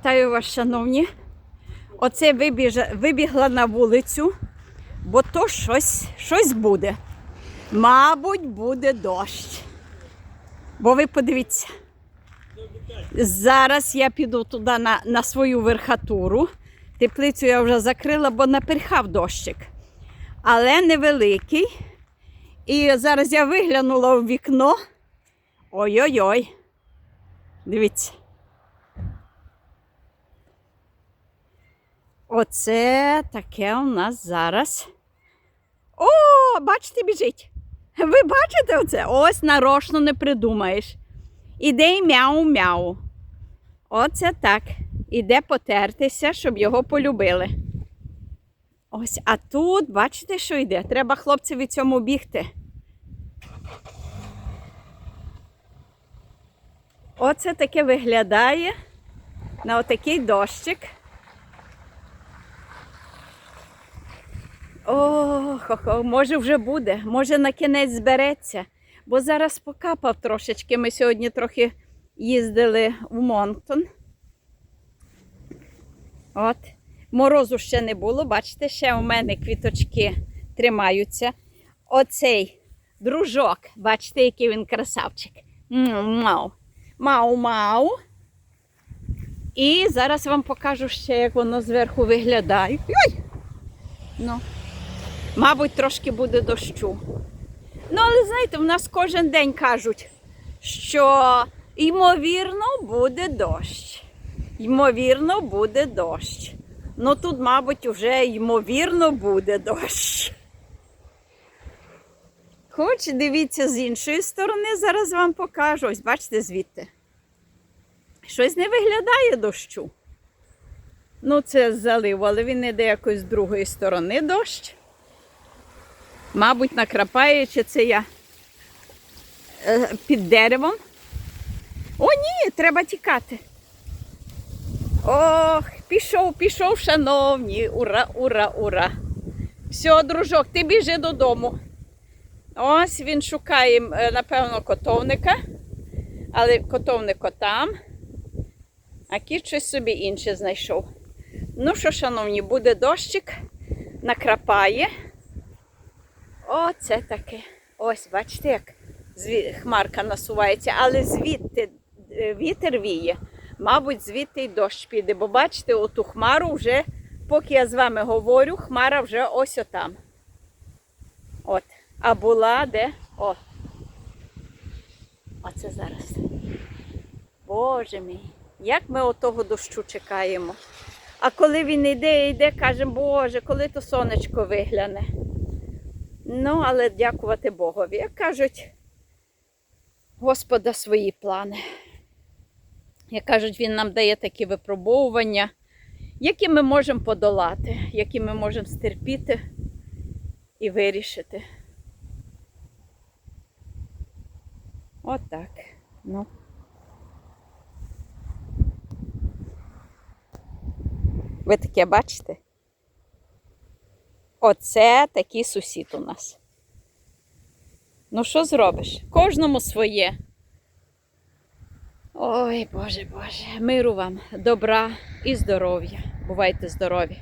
Вітаю вас, шановні. Оце вибіж... вибігла на вулицю, бо то щось, щось буде. Мабуть, буде дощ. Бо ви подивіться. Зараз я піду туди на, на свою верхатуру. Теплицю я вже закрила, бо наперхав дощик. Але невеликий. І зараз я виглянула в вікно. Ой-ой-ой. Дивіться. Оце таке у нас зараз. О, бачите, біжить. Ви бачите оце? Ось нарочно не придумаєш. Іде і мяу-мяу. Оце так. Іде потертися, щоб його полюбили. Ось, а тут, бачите, що йде? Треба хлопцеві цьому бігти. Оце таке виглядає на отакий дощик. О, хо-хо, може вже буде, може на кінець збереться. Бо зараз покапав трошечки. Ми сьогодні трохи їздили в Монктон. От. Морозу ще не було. Бачите, ще у мене квіточки тримаються. Оцей дружок, бачите, який він красавчик. Мау. Мау-мау. І зараз вам покажу ще, як воно зверху виглядає. Ой! Ну, мабуть, трошки буде дощу. Ну, але знаєте, в нас кожен день кажуть, що ймовірно буде дощ. Ймовірно, буде дощ. Ну тут, мабуть, вже ймовірно буде дощ. Хоч дивіться з іншої сторони, зараз вам покажу. Ось бачите звідти. Щось не виглядає дощу. Ну, це залив, але він іде якось з другої сторони дощ. Мабуть, накрапає, чи це я е, під деревом. О, ні, треба тікати. Ох, пішов, пішов, шановні. Ура, ура, ура. Все, дружок, ти біжи додому. Ось він шукає, е, напевно, котовника, але котовник отам, а кіт щось собі інше знайшов. Ну що, шановні, буде дощик, накрапає. О, це таке. Ось, бачите, як хмарка насувається, але звідти е, вітер віє. Мабуть, звідти й дощ піде, бо бачите, оту хмару вже, поки я з вами говорю, хмара вже ось отам. От. А була де? О. Оце зараз. Боже мій, як ми отого дощу чекаємо. А коли він йде, йде, кажемо, Боже, коли то сонечко вигляне. Ну, але дякувати Богові. Як кажуть, Господа свої плани. Як кажуть, Він нам дає такі випробовування, які ми можемо подолати, які ми можемо стерпіти і вирішити. Отак. Ну. Ви таке бачите? Оце такий сусід у нас. Ну, що зробиш? Кожному своє. Ой, Боже, Боже, миру вам, добра і здоров'я. Бувайте здорові!